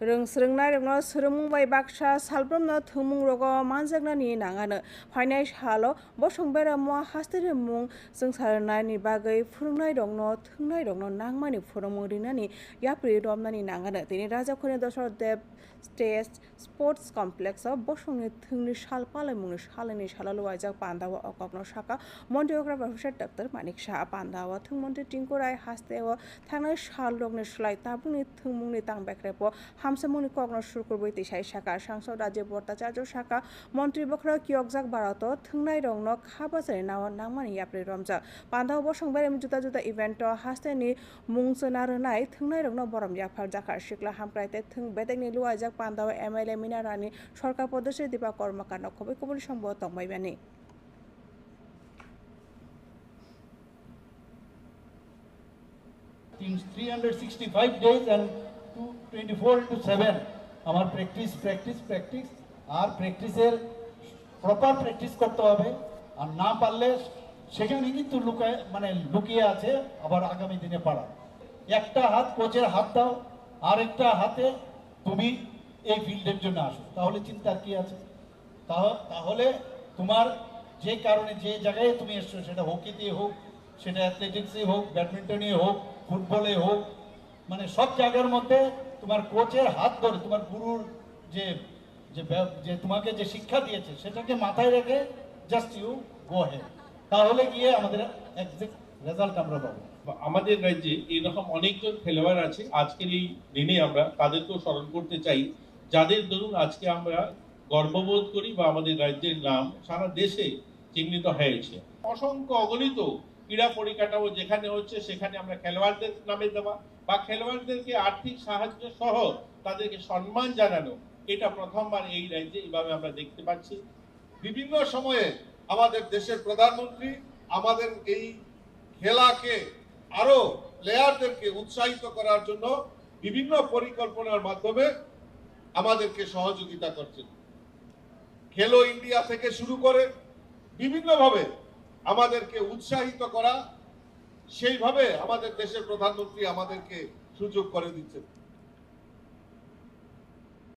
रोंस्रोंनाय रंनो सोरोमबाय बाक्सा सालब्रमनो थुमुं रग मानजागनानि नाङानो फायनाय साल बसंबेरा मुवा हास्तेरे मुं जों सारनायनि बागै फोरोंनाय दंनो थोंनाय दंनो नांमानि फोरोंमु रिनानि याप्रि रमनानि नाङानो दिनै राजाखौनि दसर देब स्टेज स्पर्ट्स कमप्लेक्सआव बसंनि थोंनि साल पालायमुंनि सालायनि सालालु आइजाक पान्दावा अकगनो साका मन्त्रियोग्राफार हुसेट डक्टर मानिक शाह पान्दावा थों मन्त्रि टिंकु राय हास्तेव थांनाय साल रगनि सुलाय ताबुंनि थोंमुंनि 함세문이 কগ্ন শুরু করব তিসাই শাখা। সাংসদ রাজীব ভট্টাচার্য শাখা মন্ত্রী বখরা কিয়কজাক ভারত রং খা বাজারে নাও নামানি আপনি রমজা পান্ডাও বসংবার এম জুতা জুতা ইভেন্ট হাস্তানি মুংসনা রনাই থাই রং বরম জাফার জাকার শিখলা হামক্রাইতে থং বেদেগনি লুয়াজাক পান্ডাও M L A Mina Rani Sarkar প্রদেশে দীপা কর্মকান্ড খবর কবর সম্ভব তংবাইবানী In 365 days and 224 into 7 আমার প্র্যাকটিস প্র্যাকটিস প্র্যাকটিস আর প্র্যাকটিসের প্রপার প্র্যাকটিস করতে হবে। আর না পারলে সেখানে কিন্তু লুকায় মানে লুকিয়ে আছে আবার আগামী দিনে পারা একটা হাত কোচের হাত দাও আর একটা হাতে তুমি এই ফিল্ডের জন্য আসো। তাহলে চিন্তার কি আছে? তাহ- তাহলে তোমার যে কারণে যে জায়গায় তুমি এসছো, সেটা হকিতে হোক, সেটা অ্যাথলেটিক্সে হোক ব্যাডমিন্টনে হোক, ফুটবলে হোক মানে সব জায়গার মধ্যে তোমার কোচের হাত ধরে, তোমার গুরুর যে যে তোমাকে যে শিক্ষা দিয়েছে, সেটাকে মাথায় রেখে জাস্ট ইউ গো তাহলে গিয়ে আমাদের এক্সাক্ট রেজাল্ট আমরা পাবো। আমাদের রাজ্যে এরকম অনেকজন খেলোয়াড় আছে, আজকের এই দিনে আমরা তাদেরকেও স্মরণ করতে চাই। যাদের দরুন আজকে আমরা গর্ববোধ করি বা আমাদের রাজ্যের নাম সারা দেশে চিহ্নিত হয়েছে অসংখ্য অগণিত ক্রীড়া পরিকাঠামো যেখানে হচ্ছে, সেখানে আমরা খেলোয়াড়দের নামে দেওয়া বা খেলোয়াড়দেরকে আর্থিক সাহায্য সহ তাদেরকে সম্মান জানানো, এটা প্রথমবার এই রাজ্যে এইভাবে আমরা দেখতে পাচ্ছি। বিভিন্ন সময়ে আমাদের দেশের প্রধানমন্ত্রী আমাদের এই খেলাকে আরও প্লেয়ারদেরকে উৎসাহিত করার জন্য বিভিন্ন পরিকল্পনার মাধ্যমে আমাদেরকে সহযোগিতা করছেন। খেলো ইন্ডিয়া থেকে শুরু করে বিভিন্নভাবে আমাদেরকে উৎসাহিত করা সেইভাবে আমাদের দেশের প্রধানমন্ত্রী আমাদেরকে সুযোগ করে দিচ্ছেন।